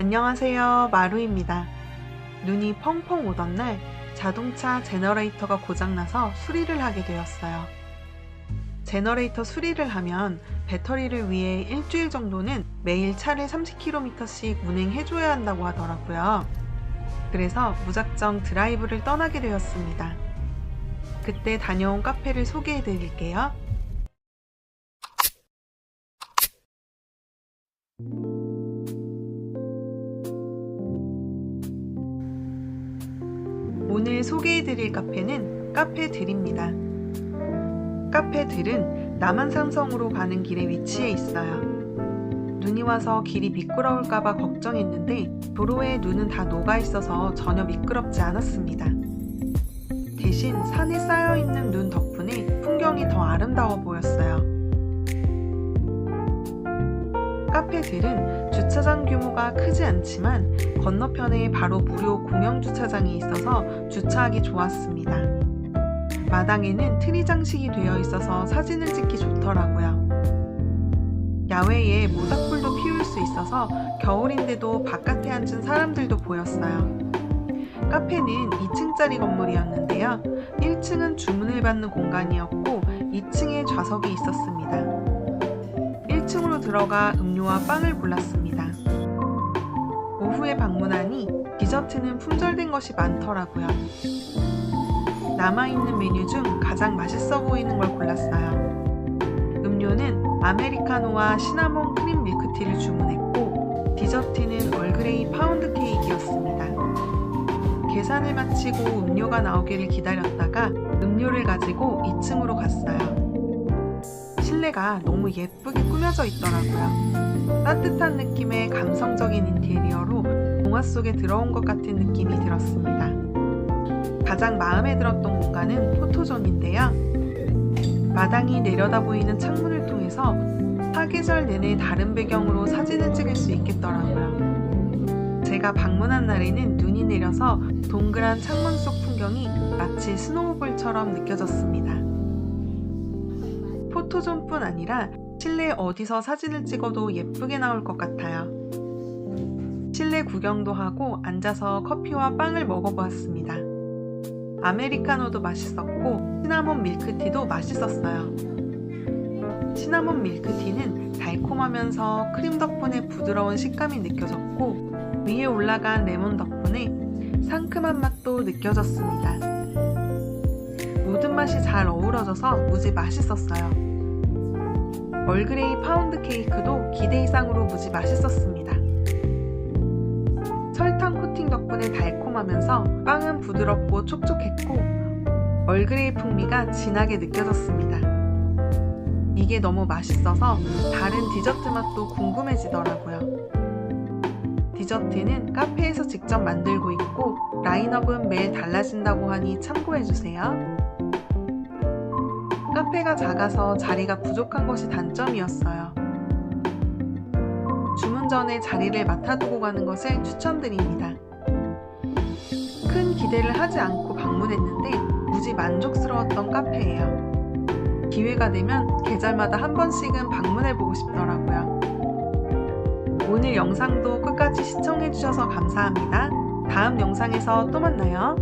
안녕하세요. 마루입니다. 눈이 펑펑 오던 날 자동차 제너레이터가 고장나서 수리를 하게 되었어요. 제너레이터 수리를 하면 배터리를 위해 일주일 정도는 매일 차를 30km씩 운행해줘야 한다고 하더라고요. 그래서 무작정 드라이브를 떠나게 되었습니다. 그때 다녀온 카페를 소개해 드릴게요. 오늘 소개해드릴 카페는 카페들입니다. 카페들은 남한산성으로 가는 길에 위치해 있어요. 눈이 와서 길이 미끄러울까봐 걱정했는데 도로에 눈은 다 녹아 있어서 전혀 미끄럽지 않았습니다. 대신 산에 쌓여 있는 눈 덕분에 풍경이 더 아름다워 보였어요. 카페들은 주차장 규모가 크지 않지만 건너편에 바로 무료 공영 주차장이 있어서 주차하기 좋았습니다. 마당에는 트리 장식이 되어 있어서 사진을 찍기 좋더라고요. 야외에 모닥불도 피울 수 있어서 겨울인데도 바깥에 앉은 사람들도 보였어요. 카페는 2층짜리 건물이었는데요. 1층은 주문을 받는 공간이었고 2층에 좌석이 있었습니다. 1층으로 들어가 음료와 빵을 골랐습니다. 오후에 방문하니 디저트는 품절된 것이 많더라고요. 남아있는 메뉴 중 가장 맛있어 보이는 걸 골랐어요. 음료는 아메리카노와 시나몬 크림 밀크티를 주문했고 디저트는 얼그레이 파운드 케이크였습니다. 계산을 마치고 음료가 나오기를 기다렸다가 음료를 가지고 2층으로 갔어요. 실내가 너무 예쁘게 꾸며져 있더라고요. 따뜻한 느낌의 감성적인 인테리어로 동화 속에 들어온 것 같은 느낌이 들었습니다. 가장 마음에 들었던 공간은 포토존인데요. 마당이 내려다 보이는 창문을 통해서 사계절 내내 다른 배경으로 사진을 찍을 수 있겠더라고요. 제가 방문한 날에는 눈이 내려서 동그란 창문 속 풍경이 마치 스노우볼처럼 느껴졌습니다. 포토존뿐 아니라 실내 어디서 사진을 찍어도 예쁘게 나올 것 같아요. 실내 구경도 하고 앉아서 커피와 빵을 먹어보았습니다. 아메리카노도 맛있었고 시나몬 밀크티도 맛있었어요. 시나몬 밀크티는 달콤하면서 크림 덕분에 부드러운 식감이 느껴졌고 위에 올라간 레몬 덕분에 상큼한 맛도 느껴졌습니다. 모든 맛이 잘 어우러져서 무지 맛있었어요. 얼그레이 파운드 케이크도 기대 이상으로 무지 맛있었습니다. 설탕 코팅 덕분에 달콤하면서 빵은 부드럽고 촉촉했고 얼그레이 풍미가 진하게 느껴졌습니다. 이게 너무 맛있어서 다른 디저트 맛도 궁금해지더라고요. 디저트는 카페에서 직접 만들고 있고 라인업은 매일 달라진다고 하니 참고해주세요. 카페가 작아서 자리가 부족한 것이 단점이었어요. 주문 전에 자리를 맡아두고 가는 것을 추천드립니다. 큰 기대를 하지 않고 방문했는데 무지 만족스러웠던 카페예요. 기회가 되면 계절마다 한 번씩은 방문해보고 싶더라고요. 오늘 영상도 끝까지 시청해주셔서 감사합니다. 다음 영상에서 또 만나요.